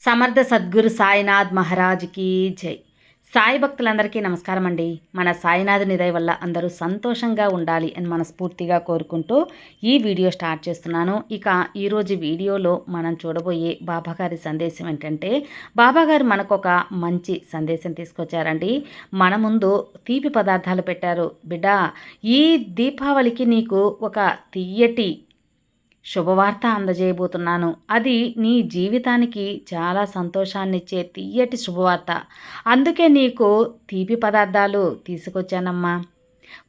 సమర్థ సద్గురు సాయినాథ్ మహారాజ్కి జై. సాయి భక్తులందరికీ నమస్కారం అండి మన సాయినాథుని దయ వల్ల అందరూ సంతోషంగా ఉండాలి అని మనస్ఫూర్తిగా కోరుకుంటూ ఈ వీడియో స్టార్ట్ చేస్తున్నాను. ఇక ఈరోజు వీడియోలో మనం చూడబోయే బాబాగారి సందేశం ఏంటంటే బాబాగారు మనకు ఒక మంచి సందేశం తీసుకొచ్చారండి. మన ముందు తీపి పదార్థాలు పెట్టారు. బిడ్డ ఈ దీపావళికి నీకు ఒక తీయటి శుభవార్త అందజేయబోతున్నాను. అది నీ జీవితానికి చాలా సంతోషాన్నిచ్చే తీయటి శుభవార్త. అందుకే నీకు తీపి పదార్థాలు తీసుకొచ్చానమ్మా.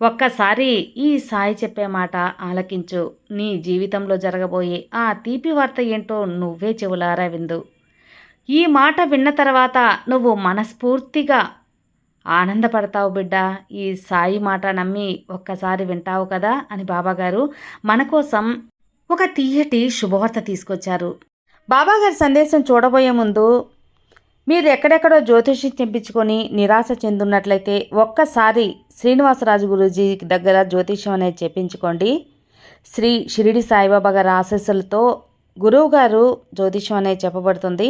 ఒక్కసారి ఈ సాయి చెప్పే మాట ఆలకించు. నీ జీవితంలో జరగబోయే ఆ తీపి వార్త ఏంటో నువ్వే చెవులారా విందు. ఈ మాట విన్న తర్వాత నువ్వు మనస్ఫూర్తిగా ఆనందపడతావు బిడ్డ. ఈ సాయి మాట నమ్మి ఒక్కసారి వింటావు కదా అని బాబాగారు మన కోసం ఒక తీయటి శుభవార్త తీసుకొచ్చారు. బాబాగారి సందేశం చూడబోయే ముందు మీరు ఎక్కడెక్కడో జ్యోతిషి తెప్పించుకొని నిరాశ చెందున్నట్లయితే ఒక్కసారి శ్రీనివాసరాజు గురూజీ దగ్గర జ్యోతిష్యం అనేది చెప్పించుకోండి. శ్రీ షిరిడి సాయిబాబా గారి ఆశస్సులతో గురువుగారు జ్యోతిష్యం అనేది చెప్పబడుతుంది.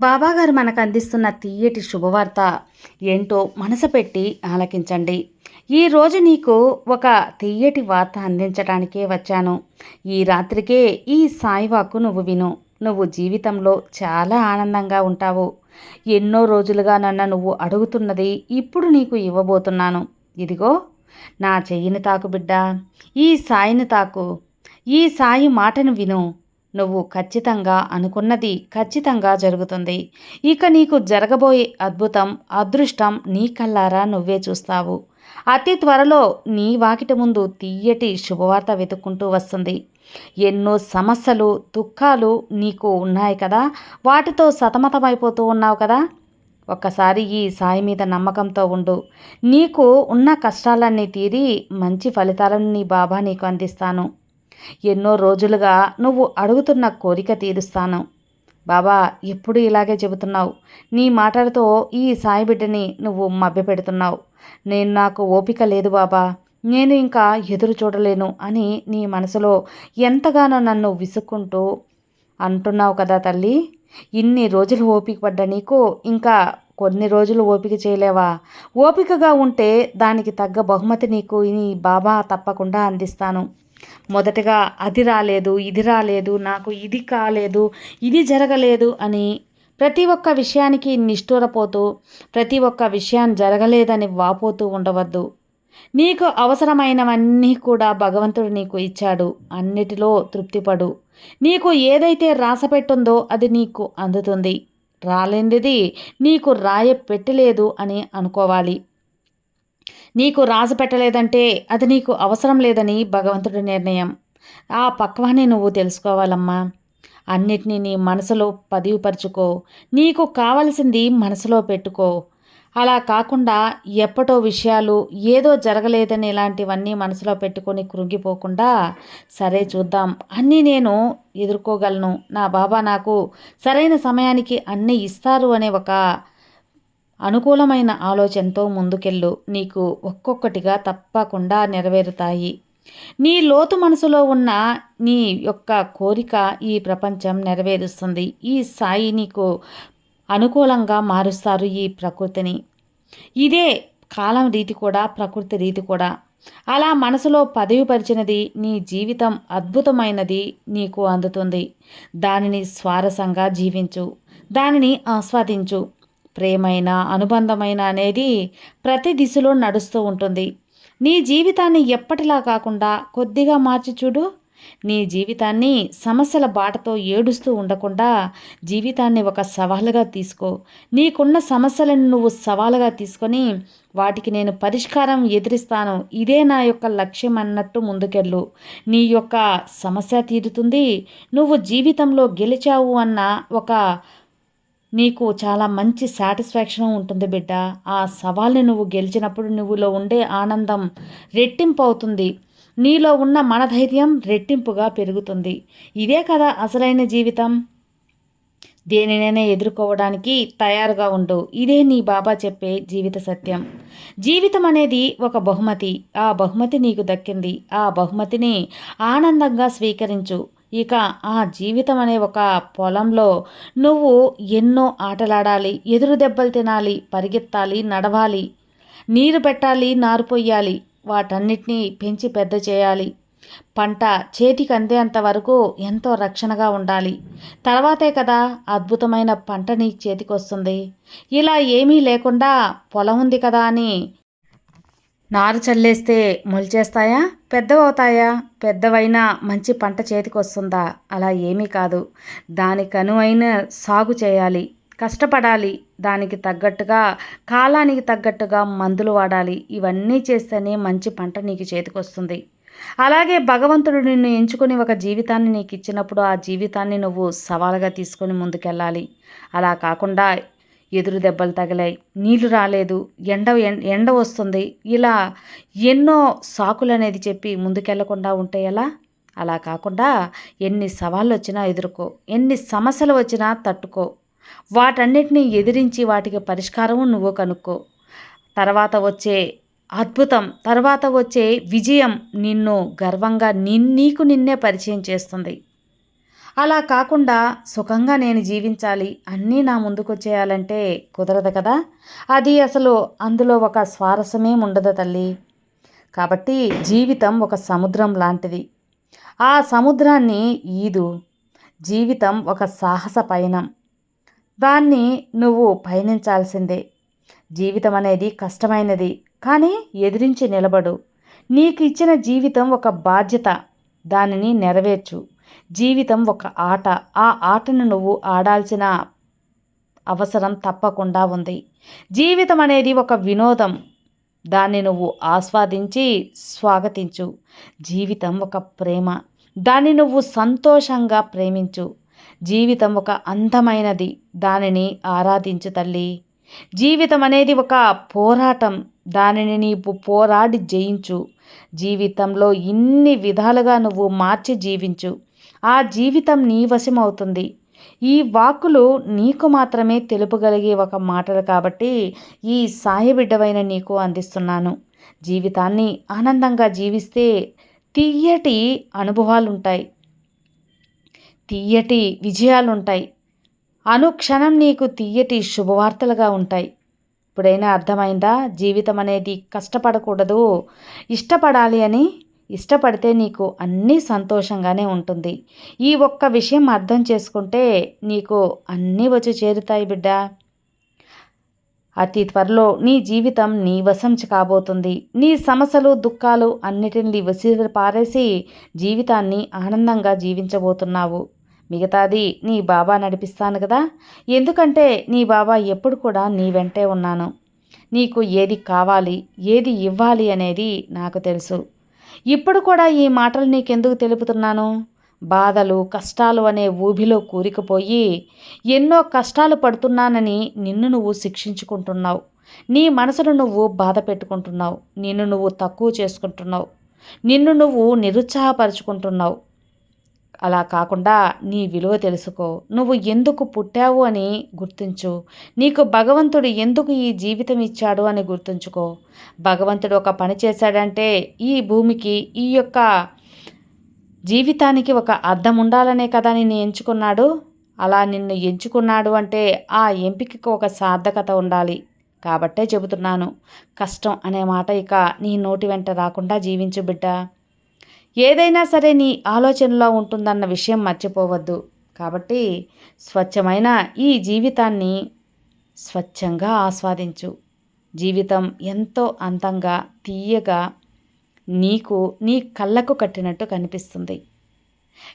బాబాగారు మనకు అందిస్తున్న తీయటి శుభవార్త ఏంటో మనసు పెట్టి ఆలకించండి. ఈరోజు నీకు ఒక తీయటి వార్త అందించడానికే వచ్చాను. ఈ రాత్రికే ఈ సాయివాకు నువ్వు విను. నువ్వు జీవితంలో చాలా ఆనందంగా ఉంటావు. ఎన్నో రోజులుగా నన్ను నువ్వు అడుగుతున్నది ఇప్పుడు నీకు ఇవ్వబోతున్నాను. ఇదిగో నా చెయ్యిని తాకు బిడ్డ. ఈ సాయిని తాకు. ఈ సాయి మాటను విను. నువ్వు ఖచ్చితంగా అనుకున్నది ఖచ్చితంగా జరుగుతుంది. ఇక నీకు జరగబోయే అద్భుతం అదృష్టం నీ కల్లారా నువ్వే చూస్తావు. అతి త్వరలో నీ వాకిటి ముందు తీయటి శుభవార్త వెతుక్కుంటూ వస్తుంది. ఎన్నో సమస్యలు దుఃఖాలు నీకు ఉన్నాయి కదా? వాటితో సతమతమైపోతూ ఉన్నావు కదా? ఒక్కసారి ఈ సాయి మీద నమ్మకంతో ఉండు. నీకు ఉన్న కష్టాలన్నీ తీరి మంచి ఫలితాలను నీ బాబా నీకు అందిస్తాను. ఎన్నో రోజులుగా నువ్వు అడుగుతున్న కోరిక తీరుస్తాను. బాబా ఎప్పుడు ఇలాగే చెబుతున్నావు? నీ మాటలతో ఈ సాయి బిడ్డని నువ్వు మభ్యపెడుతున్నావు. నేను నాకు ఓపిక లేదు బాబా. నేను ఇంకా ఎదురు చూడలేను అని నీ మనసులో ఎంతగానో నన్ను విసుక్కుంటూ అంటున్నావు కదా తల్లి. ఇన్ని రోజులు ఓపిక పడ్డ నీకు ఇంకా కొన్ని రోజులు ఓపిక చేయలేవా? ఓపికగా ఉంటే దానికి తగ్గ బహుమతి నీకు నీ బాబా తప్పకుండా అందిస్తాను. మొదటగా అది రాలేదు ఇది రాలేదు నాకు ఇది కాలేదు ఇది జరగలేదు అని ప్రతి ఒక్క విషయానికి నిష్ఠూరపోతూ ప్రతి ఒక్క విషయం జరగలేదని వాపోతూ ఉండవద్దు. నీకు అవసరమైనవన్నీ కూడా భగవంతుడు నీకు ఇచ్చాడు. అన్నిటిలో తృప్తిపడు. నీకు ఏదైతే రాసపెట్టుందో అది నీకు అందుతుంది. రాలేనిది నీకు రాయ పెట్టలేదు అని అనుకోవాలి. నీకు రాసి పెట్టలేదంటే అది నీకు అవసరం లేదని భగవంతుడి నిర్ణయం. ఆ పక్వాన్ని నువ్వు తెలుసుకోవాలమ్మా. అన్నిటినీ నీ మనసులో పదివుపరుచుకో. నీకు కావలసింది మనసులో పెట్టుకో. అలా కాకుండా ఎప్పటో విషయాలు ఏదో జరగలేదని ఇలాంటివన్నీ మనసులో పెట్టుకొని కృంగిపోకుండా సరే చూద్దాం అన్నీ నేను ఎదుర్కోగలను. నా బాబా నాకు సరైన సమయానికి అన్నీ ఇస్తారు అనే ఒక అనుకూలమైన ఆలోచనతో ముందుకెళ్ళు. నీకు ఒక్కొక్కటిగా తప్పకుండా నెరవేరుతాయి. నీ లోతు మనసులో ఉన్న నీ యొక్క కోరిక ఈ ప్రపంచం నెరవేరుస్తుంది. ఈ సాయి నీకు అనుకూలంగా మారుస్తారు ఈ ప్రకృతిని. ఇదే కాలం రీతి కూడా ప్రకృతి రీతి కూడా. అలా మనసులో పదవిపరిచినది నీ జీవితం అద్భుతమైనది నీకు అందుతుంది. దానిని స్వారసంగా జీవించు. దానిని ఆస్వాదించు. ప్రేమైన అనుబంధమైన అనేది ప్రతి దిశలో నడుస్తూ ఉంటుంది. నీ జీవితాన్ని ఎప్పటిలా కాకుండా కొద్దిగా మార్చి చూడు. నీ జీవితాన్ని సమస్యల బాటతో ఏడుస్తూ ఉండకుండా జీవితాన్ని ఒక సవాలుగా తీసుకో. నీకున్న సమస్యలను నువ్వు సవాలుగా తీసుకొని వాటికి నేను పరిష్కారం ఎదిరిస్తాను. ఇదే నా యొక్క లక్ష్యం అన్నట్టు ముందుకెళ్ళు. నీ యొక్క సమస్య తీరుతుంది. నువ్వు జీవితంలో గెలిచావు అన్న ఒక నీకు చాలా మంచి సాటిస్ఫాక్షన్ ఉంటుంది బిడ్డ. ఆ సవాల్ని నువ్వు గెలిచినప్పుడు నువ్వులో ఉండే ఆనందం రెట్టింపు అవుతుంది నీలో ఉన్న మనధైర్యం రెట్టింపుగా పెరుగుతుంది. ఇదే కదా అసలైన జీవితం. దేనినైనా ఎదుర్కోవడానికి తయారుగా ఉండు. ఇదే నీ బాబా చెప్పే జీవిత సత్యం. జీవితం అనేది ఒక బహుమతి. ఆ బహుమతి నీకు దక్కింది. ఆ బహుమతిని ఆనందంగా స్వీకరించు. ఇక ఆ జీవితం అనే ఒక పొలంలో నువ్వు ఎన్నో ఆటలాడాలి ఎదురు దెబ్బలు తినాలి పరిగెత్తాలి నడవాలి నీరు పెట్టాలి నారు పొయ్యాలి వాటన్నిటినీ పెంచి పెద్ద చేయాలి. పంట చేతికి అందేంత వరకు ఎంతో రక్షణగా ఉండాలి. తర్వాతే కదా అద్భుతమైన పంట నీ చేతికొస్తుంది. ఇలా ఏమీ లేకుండా పొలం ఉంది కదా అని నారు చల్లేస్తే మొలిచేస్తాయా? పెద్దవవుతాయా? పెద్దవైనా మంచి పంట చేతికి వస్తుందా అలా ఏమీ కాదు. దానికి అనువైన సాగు చేయాలి. కష్టపడాలి. దానికి తగ్గట్టుగా కాలానికి తగ్గట్టుగా మందులు వాడాలి. ఇవన్నీ చేస్తేనే మంచి పంట నీకు చేతికొస్తుంది. అలాగే భగవంతుడు నిన్ను ఎంచుకొని ఒక జీవితాన్ని నీకు ఇచ్చినప్పుడు ఆ జీవితాన్ని నువ్వు సవాలుగా తీసుకొని ముందుకెళ్ళాలి. అలా కాకుండా ఎదురు దెబ్బలు తగిలాయి. నీళ్ళు రాలేదు. ఎండ ఎండ వస్తుంది. ఇలా ఎన్నో సాకులు అనేది చెప్పి ముందుకెళ్ళకుండా ఉంటే ఎలా? అలా కాకుండా ఎన్ని సవాళ్ళు వచ్చినా ఎదుర్కో. ఎన్ని సమస్యలు వచ్చినా తట్టుకో. వాటన్నిటిని ఎదిరించి వాటికి పరిష్కారము నువ్వు కనుక్కో. తర్వాత వచ్చే అద్భుతం తర్వాత వచ్చే విజయం నిన్ను గర్వంగా నిన్నీకు నిన్నే పరిచయం చేస్తుంది. అలా కాకుండా సుఖంగా నేను జీవించాలి అన్నీ నా ముందుకొచ్చేయాలంటే కుదరదు కదా. అది అసలు అందులో ఒక స్వారస్యమే ఉండదు తల్లి. కాబట్టి జీవితం ఒక సముద్రం లాంటిది. ఆ సముద్రాన్ని ఈదు. జీవితం ఒక సాహస పయనం. దాన్ని నువ్వు పయనించాల్సిందే. జీవితం అనేది కష్టమైనది కానీ ఎదిరించి నిలబడు. నీకు ఇచ్చిన జీవితం ఒక బాధ్యత. దానిని నెరవేర్చు. జీవితం ఒక ఆట. ఆ ఆటను నువ్వు ఆడాల్సిన అవసరం తప్పకుండా ఉంది. జీవితం అనేది ఒక వినోదం. దాన్ని నువ్వు ఆస్వాదించి స్వాగతించు. జీవితం ఒక ప్రేమ. దాన్ని నువ్వు సంతోషంగా ప్రేమించు. జీవితం ఒక అందమైనది. దానిని ఆరాధించు తల్లి. జీవితం అనేది ఒక పోరాటం. దానిని నీవు పోరాడి జయించు. జీవితంలో ఇన్ని విధాలుగా నువ్వు మార్చి జీవించు. ఆ జీవితం నీ వశమవుతుంది. ఈ వాక్కులు నీకు మాత్రమే తెలుపగలిగే ఒక మాటలు కాబట్టి ఈ సాయబిడ్డవైన నీకు అందిస్తున్నాను. జీవితాన్ని ఆనందంగా జీవిస్తే తీయటి అనుభవాలు ఉంటాయి తీయటి విజయాలుంటాయి. అనుక్షణం నీకు తీయటి శుభవార్తలుగా ఉంటాయి. ఇప్పుడైనా అర్థమైందా? జీవితం అనేది కష్టపడకూడదు. ఇష్టపడాలి అని ఇష్టపడితే నీకు అన్నీ సంతోషంగానే ఉంటుంది. ఈ ఒక్క విషయం అర్థం చేసుకుంటే నీకు అన్నీ వచ్చి చేరుతాయి బిడ్డ. అతి త్వరలో నీ జీవితం నీ వశం కాబోతుంది. నీ సమస్యలు దుఃఖాలు అన్నిటిని విసిరి పారేసి జీవితాన్ని ఆనందంగా జీవించబోతున్నావు. మిగతాది నీ బాబా నడిపిస్తాను కదా. ఎందుకంటే నీ బాబా ఎప్పుడు కూడా నీ వెంటే ఉన్నాను. నీకు ఏది కావాలి ఏది ఇవ్వాలి అనేది నాకు తెలుసు. ఇప్పుడు కూడా ఈ మాటలు నీకెందుకు తెలుపుతున్నాను? బాధలు కష్టాలు అనే ఊబిలో కూరికిపోయి ఎన్నో కష్టాలు పడుతున్నానని నిన్ను నువ్వు శిక్షించుకుంటున్నావు. నీ మనసును నువ్వు బాధ పెట్టుకుంటున్నావు. నిన్ను నువ్వు తక్కువ చేసుకుంటున్నావు. నిన్ను నువ్వు నిరుత్సాహపరుచుకుంటున్నావు. అలా కాకుండా నీ విలువ తెలుసుకో. నువ్వు ఎందుకు పుట్టావు అని గుర్తించు. నీకు భగవంతుడు ఎందుకు ఈ జీవితం ఇచ్చాడు అని గుర్తుంచుకో. భగవంతుడు ఒక పని చేశాడంటే ఈ భూమికి ఈ యొక్క జీవితానికి ఒక అర్థం ఉండాలనే కదా నిన్ను ఎంచుకున్నాడు? అలా నిన్ను ఎంచుకున్నాడు అంటే ఆ ఎంపికకు ఒక సార్థకత ఉండాలి. కాబట్టే చెబుతున్నాను కష్టం అనే మాట ఇక నీ నోటి వెంట రాకుండా జీవించు బిడ్డ. ఏదైనా సరే నీ ఆలోచనలో ఉంటుందన్న విషయం మర్చిపోవద్దు. కాబట్టి స్వచ్ఛమైన ఈ జీవితాన్ని స్వచ్ఛంగా ఆస్వాదించు. జీవితం ఎంతో అందంగా తీయగా నీకు నీ కళ్ళకు కట్టినట్టు కనిపిస్తుంది.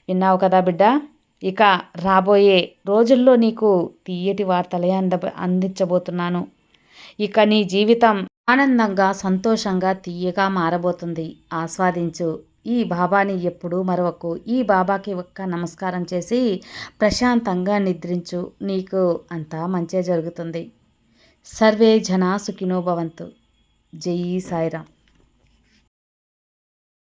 విన్నావు కదా బిడ్డ? ఇక రాబోయే రోజుల్లో నీకు తీయటి వార్తలే అంద అందించబోతున్నాను. ఇక నీ జీవితం ఆనందంగా సంతోషంగా తీయగా మారబోతుంది. ఆస్వాదించు. ఈ బాబాని ఎప్పుడూ మరవకు. ఈ బాబాకి ఒక్క నమస్కారం చేసి ప్రశాంతంగా నిద్రించు. నీకు అంతా మంచే జరుగుతుంది. సర్వే జనా సుఖినో భవంతు. జై సాయిరామ్.